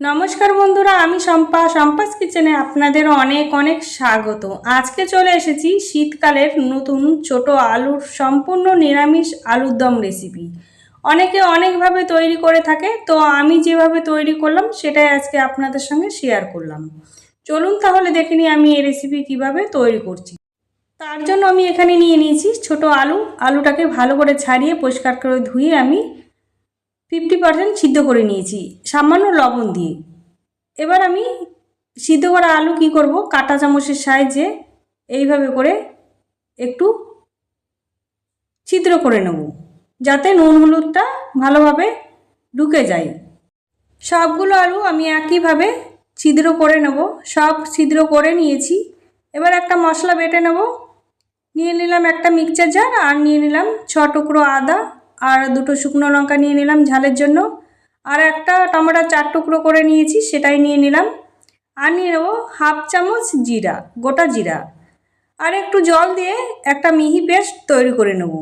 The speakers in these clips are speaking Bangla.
নমস্কার বন্ধুরা, আমি শম্পা। শম্পাস কিচেনে আপনাদের অনেক অনেক স্বাগত। আজকে চলে এসেছি শীতকালের নতুন ছোট আলুর সম্পূর্ণ নিরামিষ আলুর দম রেসিপি অনেকে অনেকভাবে তৈরি করে থাকে, তো আমি যেভাবে তৈরি করলাম, সেটাই আজকে আপনাদের সঙ্গে শেয়ার করলাম। চলুন তাহলে দেখে নিই আমি এই রেসিপি কীভাবে তৈরি করছি। তার জন্য আমি এখানে নিয়ে নিয়েছি ছোট আলু। আলুটাকে ভালো করে ছাড়িয়ে পরিষ্কার করে ধুয়ে আমি ফিফটি পার্সেন্ট সিদ্ধ করে নিয়েছি, সামান্য লবণ দিয়ে। এবার আমি সিদ্ধ করা আলু কি করব? কাঁটা চামচের সাহায্যে এইভাবে করে একটু ছিদ্র করে নেব, যাতে নুন হলুদটা ভালোভাবে ঢুকে যায়। সবগুলো আলু আমি একইভাবে ছিদ্র করে নেব, সব ছিদ্র করে নিয়েছি। এবার একটা মশলা বেটে নেব, নিয়ে নিলাম একটা মিক্সচার জার আর নিয়ে নিলাম ছ টুকরো আদা। আর দুটো শুকনো লঙ্কা নিয়ে নিলাম ঝালের জন্য। আর একটা টমেটো চার টুকরো করে নিয়েছি, সেটাই নিয়ে নিলাম। আর নিয়ে নেব হাফ চামচ জিরা, গোটা জিরা। আর একটু জল দিয়ে একটা মিহি পেস্ট তৈরি করে নেব।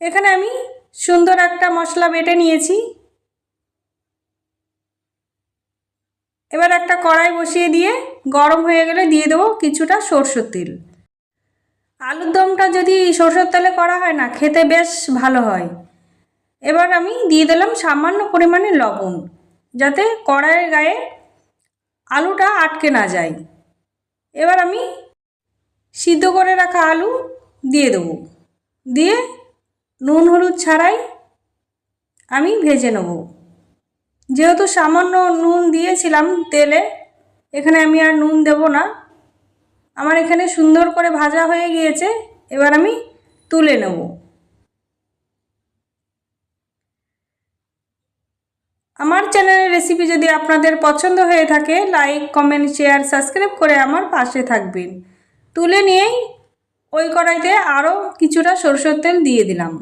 এখানে আমি সুন্দর একটা মশলা বেটে নিয়েছি। এবার একটা কড়াই বসিয়ে দিয়ে গরম হয়ে গেলে দিয়ে দেবো কিছুটা সরষের তেল। আলুর দমটা যদি সরষের তেলে করা হয় না, খেতে বেশ ভালো হয়। এবার আমি দিয়ে দিলাম সামান্য পরিমাণে লবণ, যাতে কড়াইয়ের গায়ে আলুটা আটকে না যায়। এবার আমি সিদ্ধ করে রাখা আলু দিয়ে দেবো। দিয়ে নুন হলুদ ছাড়াই আমি ভেজে নেব। যেহেতু সামান্য নুন দিয়েছিলাম তেলে, এখানে আমি আর নুন দেব না। আমার এখানে সুন্দর করে ভাজা হয়ে গিয়েছে, এবার আমি তুলে নেব। আমার চ্যানেলের রেসিপি যদি আপনাদের পছন্দ হয়ে থাকে লাইক কমেন্ট শেয়ার সাবস্ক্রাইব করে আমার পাশে থাকবেন। তুলে নিয়েই ওই কড়াইতে আরও কিছুটা সরষের তেল দিয়ে দিলাম।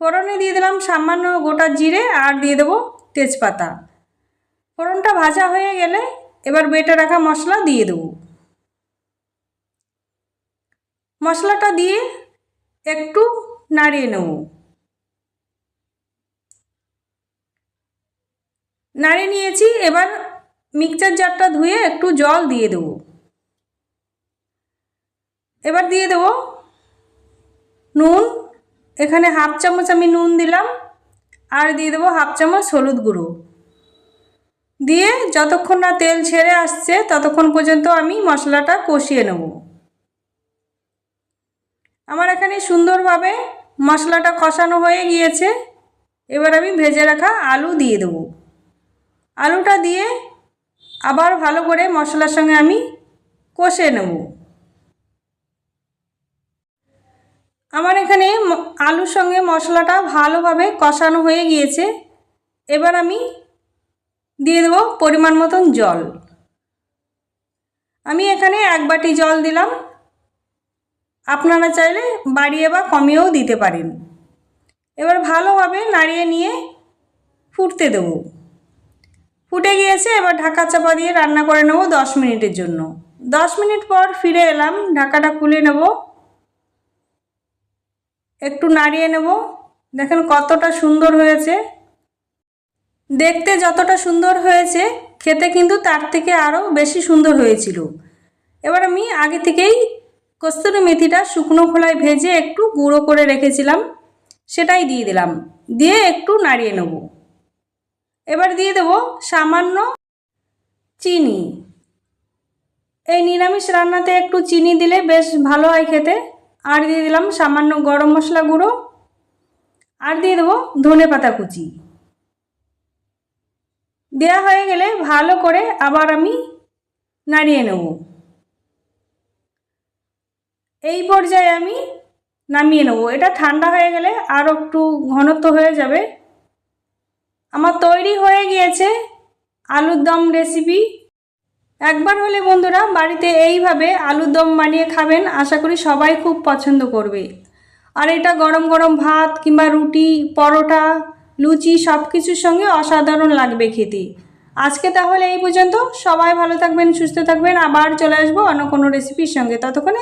ফোড়নে দিয়ে দিলাম সামান্য গোটা জিরে আর দিয়ে দেবো তেজপাতা। ফোড়নটা ভাজা হয়ে গেলে এবার বেটে রাখা মশলা দিয়ে দেবো। মশলাটা দিয়ে একটু নাড়িয়ে নেব। নাড়িয়ে নিয়েছি, এবার মিক্সচার জারটা ধুয়ে একটু জল দিয়ে দেবো। এবার দিয়ে দেব নুন, এখানে হাফ চামচ আমি নুন দিলাম, আর দিয়ে দেবো হাফ চামচ হলুদ গুঁড়ো। দিয়ে যতক্ষণ না তেল ছেড়ে আসছে, ততক্ষণ পর্যন্ত আমি মশলাটা কষিয়ে নেব। আমার এখানে সুন্দরভাবে মশলাটা কষানো হয়ে গিয়েছে। এবার আমি ভেজে রাখা আলু দিয়ে দেবো। আলুটা দিয়ে আবার ভালো করে মশলার সঙ্গে আমি কষে নেব। আমার এখানে আলুর সঙ্গে মশলাটা ভালোভাবে কষানো হয়ে গিয়েছে। এবার আমি দিয়ে দেবো পরিমাণ মতন জল। আমি এখানে এক বাটি জল দিলাম। আপনারা চাইলে বাড়িয়ে বা কমিয়েও দিতে পারেন। এবার ভালোভাবে নাড়িয়ে নিয়ে ফুটতে দেবো। ফুটে গিয়েছে, এবার ঢাকা চাপা দিয়ে রান্না করে নেব দশ মিনিটের জন্য। দশ মিনিট পর ফিরে এলাম, ঢাকাটা খুলে নেব। একটু নাড়িয়ে নেব। দেখেন কতটা সুন্দর হয়েছে। দেখতে যতটা সুন্দর হয়েছে, খেতে কিন্তু তার থেকে আরও বেশি সুন্দর হয়েছিল। এবার আমি আগে থেকেই কস্তুরি মেথিটা শুকনো খোলায় ভেজে একটু গুঁড়ো করে রেখেছিলাম, সেটাই দিয়ে দিলাম। দিয়ে একটু নাড়িয়ে নেব। এবার দিয়ে দেব সামান্য চিনি। এই নিরামিষ রান্নাতে একটু চিনি দিলে বেশ ভালো হয় খেতে। আর দিয়ে দিলাম সামান্য গরম মশলা গুঁড়ো। আর দিয়ে দেবো ধনে পাতা কুচি। দেয়া হয়ে গেলে ভালো করে আবার আমি নাড়িয়ে নেব। এই পর্যায়ে আমি নামিয়ে নেব। এটা ঠান্ডা হয়ে গেলে আরও একটু ঘনত্ব হয়ে যাবে। আমার তৈরি হয়ে গিয়েছে আলুর দম রেসিপি একবার হলে বন্ধুরা, বাড়িতে এইভাবে আলুর দম বানিয়ে খাবেন, আশা করি সবাই খুব পছন্দ করবে। আর এটা গরম গরম ভাত কিংবা রুটি, পরোটা, লুচি সব কিছুর সঙ্গে অসাধারণ লাগবে খেতে। আজকে তাহলে এই পর্যন্ত। সবাই ভালো থাকবেন, সুস্থ থাকবেন। আবার চলে আসব অন্য কোনো রেসিপির সঙ্গে। ততক্ষণে